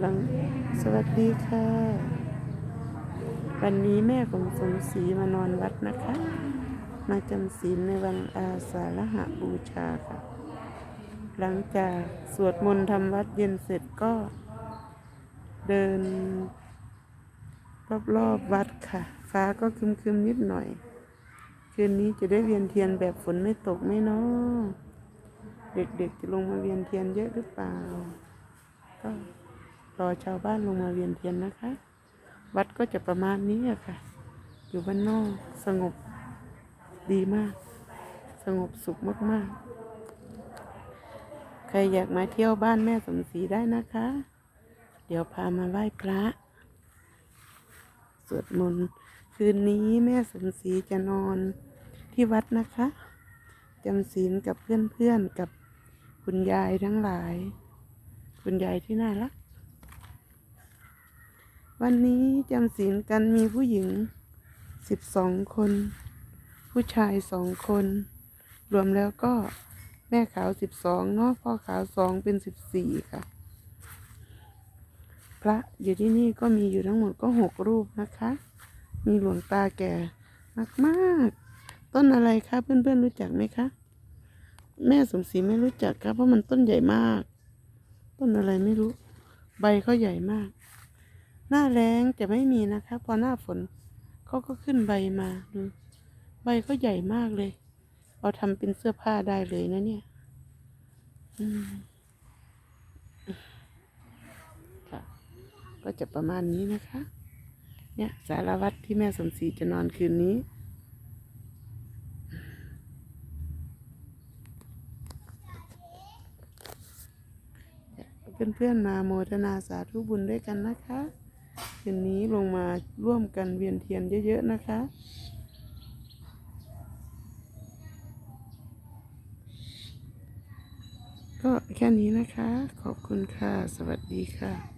หลังสวัสดีค่ะ วันนี้แม่ของสมศรีมานอนวัดนะคะ มาจำศีลในวันอาสาฬหบูชาค่ะ หลังจากสวดมนต์ทำวัดเย็นเสร็จก็ เดิน รอบๆวัดค่ะ ฟ้าก็คึมๆนิดหน่อย คืนนี้จะได้เวียนเทียนแบบฝนไม่ตกไหมเนาะเด็กๆจะลงมาเวียนเทียนเยอะหรือเปล่า รอชาวบ้านลงมาเวียนเทียนนะคะ วัดก็จะประมาณนี้อะค่ะ อยู่บ้านนอกสงบดีมาก สงบสุขมากๆ ใครอยากมาเที่ยวบ้านแม่สมศรีได้นะคะ เดี๋ยวพามาไหว้พระสวดมนต์คืนนี้แม่สมศรีจะนอนที่วัดนะคะจำศีลกับเพื่อนๆกับคุณยายทั้งหลาย คุณยายที่น่ารัก วันนี้จำศีลกันมีผู้หญิงสิบสองคน ผู้ชายสองคน รวมแล้วก็แม่ขาวสิบสองเนาะพ่อขาวสองเป็นสิบสี่ค่ะ พระอยู่ที่นี่ก็มีอยู่ทั้งหมดก็หกรูปนะคะ มีหลวงตาแก่มากๆ ต้นอะไรคะเพื่อนๆรู้จักไหมคะ แม่สมศรีไม่รู้จักครับเพราะมันต้นใหญ่มาก ต้นอะไรไม่รู้ ใบเขาใหญ่มาก หน้าแรงจะไม่มีนะคะ พอหน้าฝนเขาก็ขึ้นใบมาดูใบเขาใหญ่มากเลย เอาทำเป็นเสื้อผ้าได้เลยนะเนี่ยอืมค่ะ ก็จะประมาณนี้นะคะ เนี่ย สารวัตรที่แม่สมศรีจะนอนคืนนี้เพื่อนๆมาโมทนาสาธุบุญด้วยกันนะคะ คืนนี้ลงมาร่วมกันเวียนเทียนเยอะ ๆ นะคะ ก็แค่นี้นะคะ ขอบคุณค่ะ สวัสดีค่ะ